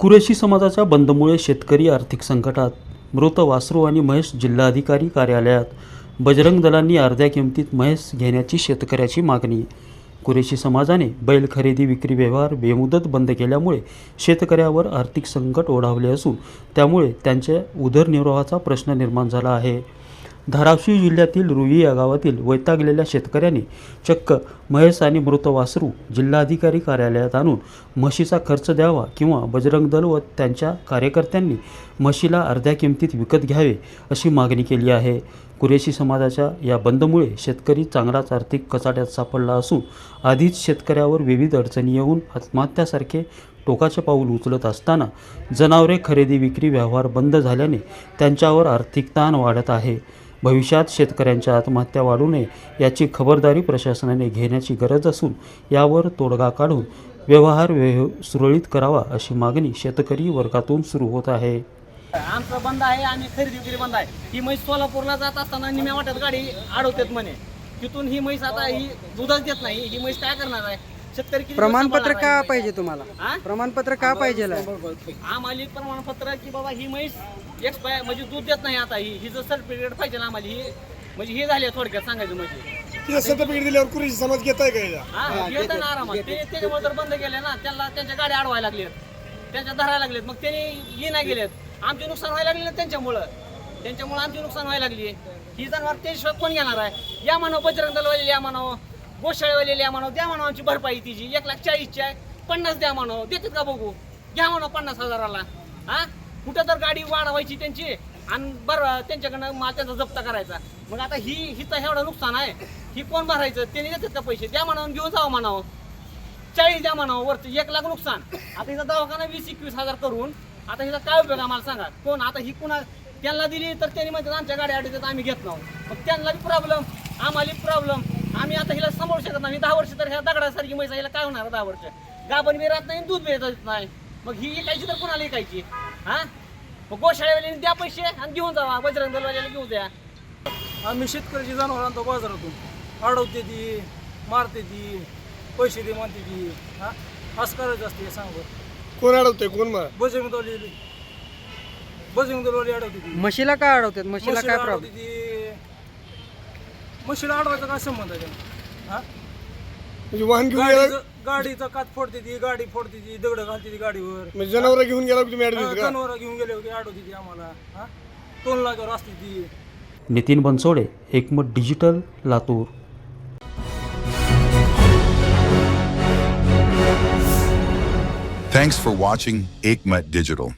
कुरेशी समाजाच्या बंदमुळे शेतकरी आर्थिक संकटात मृत वासरू आणि महेश जिल्हाधिकारी कार्यालयात बजरंग दलांनी अर्ध्या किमतीत म्हैस घेण्याची शेतकऱ्याची मागणी. कुरेशी समाजाने बैल खरेदी विक्री व्यवहार बेमुदत बंद केल्यामुळे शेतकऱ्यावर आर्थिक संकट ओढावले असून त्यामुळे त्यांच्या उदरनिर्वाहाचा प्रश्न निर्माण झाला आहे. धाराशिव जिल्ह्यातील रुई या गावातील वैतागलेल्या शेतकऱ्यांनी चक्क महेश आणि मृत वासरू जिल्हाधिकारी कार्यालयात आणून म्हशीचा खर्च द्यावा किंवा बजरंग दल व त्यांच्या कार्यकर्त्यांनी म्हशीला अर्ध्या किमतीत विकत घ्यावे अशी मागणी केली आहे. कुरेशी समाजाच्या या बंदमुळे शेतकरी चांगलाच आर्थिक कचाट्यात सापडला असून आधीच शेतकऱ्यावर विविध अडचणी येऊन आत्महत्यासारखे टोकाचे पाऊल उचलत असताना जनावरे खरेदी विक्री व्यवहार बंद झाल्याने त्यांच्यावर आर्थिक ताण वाढत आहे. भविष्यात शेतकऱ्यांच्या आत्महत्या वाढू नये याची खबरदारी प्रशासनाने घेण्याची गरज असून यावर तोडगा काढून व्यवहार व्यव सुरळीत करावा अशी मागणी शेतकरी वर्गातून सुरू होत आहे. आमचं बंद आहे आम्ही खरेदी विक्री बंद आहे. ही म्हैस सोलापूरला जात असताना निम्या वाटत गाडी अडवतात म्हणे. तिथून ही म्हैस आता ही दुधच देत नाही. ही म्हैस काय करणार आहे? शेतकरी किती प्रमाणपत्र का? पाहिजे तुम्हाला? हा? प्रमाणपत्र का पाहिजे आम्हाला एक प्रमाणपत्र की बाबा ही म्हैस एक्सपायर म्हणजे दूध देत नाही आता. ही हिचं सर्टिफिकेट पाहिजे ना आम्हाला ही म्हणजे हे झाले थोडक्यात सांगायचं म्हणजे. तिला सर्टिफिकेट दिल्यावर कुरेशी समाज घेताय का? हा ना आरामात. ते त्याच्यामुळे तर बंद केले ना त्यांना त्यांच्या गाड्या अडवायला लागलेत. त्यांच्या धरायला लागलेत. मग त्यांनी ये नाही गेलेत आमचे नुकसान व्हायला लागले ना त्यांच्यामुळं. त्यांच्यामुळे आमचे नुकसान व्हायला लागली ही जनावर त्याशिवाय कोण घेणार आहे? या मानव बजरंग दलवाले या मानव. गोशाळेवाले या मानव द्या आमची भरपाई तिची. एक लाख चाळीसची आहे. पन्नास द्या मानव देतात का बघू? घ्या म्हणा पन्नास हजाराला. हा? कुठं तर गाडी वाढवायची त्यांची आणि बरं त्यांच्याकडनं माल त्यांचा जप्त करायचा. मग आता ही हिचं एवढं नुकसान आहे. ही कोण भरायचं? त्यांनी देतात का पैसे? द्या म्हणावं घेऊन जावं म्हणावं. चाळीस द्या म्हणावं वरती एक लाख नुकसान. आता हिचा दवाखाना वीस एकवीस हजार करून आता हिचा काय उपयोग आम्हाला सांगा. कोण? आता ही कुणा त्यांना दिली तर त्यांनी म्हणतात आमच्या गाड्या अडवतात आम्ही घेत नाहो. मग त्यांना प्रॉब्लेम आम्हाला प्रॉब्लेम आम्ही सांभाळू शकत नाही. दहा वर्ष तर ह्या दगडासारखी म्हैस हिला काय होणार दहा वर्ष? गाभण राहत नाही दूध येत नाही. मग ही इकायची तर कुणाला इकायची हा? मग गोशाळेवाल्याने द्या पैसे आणि घेऊन जावा. बजरंग दलवाल्याला घेऊन द्या. आम्ही शेतकऱ्याची जनावर आणतो बाजारातून. अडवते ती मारते ती पैसे दे म्हणते ती. हा? असं करायचं असते सांग कोण अडवतोय? कोण मार बजरंग दलवाली. बजरंग दलवाली अडवते ती. म्हशीला का अडवतात? म्हशीला काय अडवते प्रॉब्लेम ती. म्हशीला अडवायचा काय संबंध आहे? हा? म्हणजे वाहन घेऊन गेला गाडीचं गाडीचा कात फोडते ती गाडी फोडते ती दगड घालते ती गाडीवर. म्हणजे जनावर घेऊन गेला की तुम्ही ऍडमिट का? जनावर घेऊन गेले होते अडवते ती आम्हाला. हा? टोल लागावर असते ती. Nitin Bansode Ekmat digital Latur. Thanks for watching Aikmat Digital.